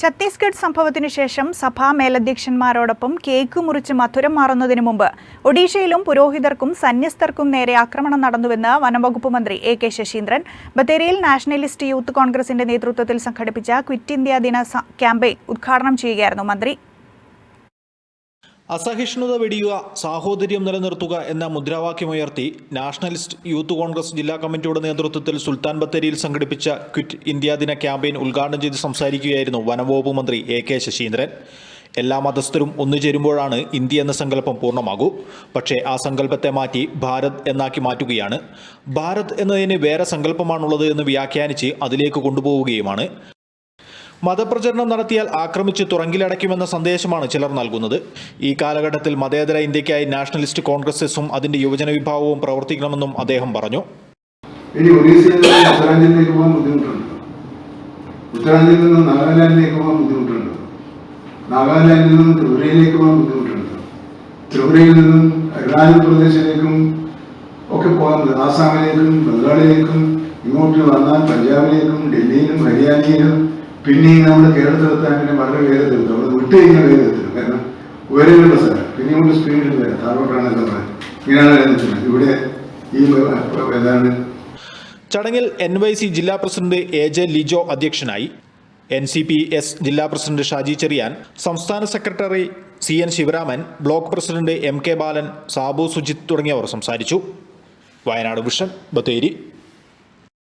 ഛത്തീസ്ഗഡ് സംഭവത്തിനു ശേഷം സഭാ മേലധ്യക്ഷന്മാരോടൊപ്പം കേക്ക് മുറിച്ച് മധുരം മാറുന്നതിനു മുമ്പ് ഒഡീഷയിലും പുരോഹിതർക്കും സന്യസ്തർക്കും നേരെ ആക്രമണം നടന്നുവെന്ന് വനംവകുപ്പ് മന്ത്രി എ കെ ശശീന്ദ്രൻ ബത്തേരിയിൽ നാഷണലിസ്റ്റ് യൂത്ത് കോൺഗ്രസിന്റെ നേതൃത്വത്തിൽ സംഘടിപ്പിച്ച ക്വിറ്റ് ഇന്ത്യ ദിന ക്യാമ്പയിൻ ഉദ്ഘാടനം ചെയ്യുകയായിരുന്നു മന്ത്രി. അസഹിഷ്ണുത വെടിയുക സാഹോദര്യം നിലനിർത്തുക എന്ന മുദ്രാവാക്യമുയർത്തി നാഷണലിസ്റ്റ് യൂത്ത് കോൺഗ്രസ് ജില്ലാ കമ്മിറ്റിയുടെ നേതൃത്വത്തിൽ സുൽത്താൻ ബത്തേരിയിൽ സംഘടിപ്പിച്ച ക്വിറ്റ് ഇന്ത്യ ദിന ക്യാമ്പയിൻ ഉദ്ഘാടനം ചെയ്ത് സംസാരിക്കുകയായിരുന്നു വനംവകുപ്പ് മന്ത്രി എ കെ ശശീന്ദ്രൻ. എല്ലാ മതസ്ഥരും ഒന്നുചേരുമ്പോഴാണ് ഇന്ത്യ എന്ന സങ്കല്പം പൂർണമാകൂ. പക്ഷേ ആ സങ്കല്പത്തെ മാറ്റി ഭാരത് എന്നാക്കി മാറ്റുകയാണ്. ഭാരത് എന്നതിന് വേറെ സങ്കല്പമാണുള്ളത് എന്ന് വ്യാഖ്യാനിച്ച് അതിലേക്ക് കൊണ്ടുപോവുകയുമാണ്. മതപ്രചരണം നടത്തിയാൽ ആക്രമിച്ച് തുറങ്കിലടയ്ക്കുമെന്ന സന്ദേശമാണ് ചിലർ നൽകുന്നത്. ഈ കാലഘട്ടത്തിൽ മതേതര ഇന്ത്യക്കായി നാഷണലിസ്റ്റ് കോൺഗ്രസും അതിന്റെ യുവജന വിഭാഗവും പ്രവർത്തിക്കണമെന്നും അദ്ദേഹം പറഞ്ഞു. ഇനി നാഗാലാൻഡിൽ ത്രിപുരയിൽ നിന്നും അരുണാചൽ പ്രദേശിലേക്കും ഒക്കെ പോകാൻ ആസാമിലേക്കും ബംഗാളിലേക്കും ഇങ്ങോട്ട് വന്നാൽ പഞ്ചാബിലേക്കും ഡൽഹിയിലും ഹരിയാനയിലും പിന്നെയും നമ്മുടെ കേരളത്തിലെത്താൻ പിന്നെ വളരെ വേഗത്തിലെത്തും നമ്മൾ വിട്ട് കഴിഞ്ഞാൽ വേഗത്തിലെത്തും കാരണം ഉയരങ്ങളുടെ സ്ഥലം. പിന്നെ കൊണ്ട് സ്പീഡിൽ വരാം താഴോട്ടാണല്ലോ പറയുന്നത്. ഇങ്ങനെയാണ് നിൽക്കുന്നത്. ഇവിടെ ഈ ഏതാണ്? ചടങ്ങിൽ എൻ വൈ സി ജില്ലാ പ്രസിഡന്റ് എ ജെ ലിജോ അധ്യക്ഷനായി. എൻ സി പി എസ് ജില്ലാ പ്രസിഡന്റ് ഷാജി ചെറിയാൻ സംസ്ഥാന secretary C N Sivaraman block president M K Balan Sabu Sujith തുടങ്ങിയവർ സംസാരിച്ചു. വയനാട് വിഷൻ ബത്തേരി.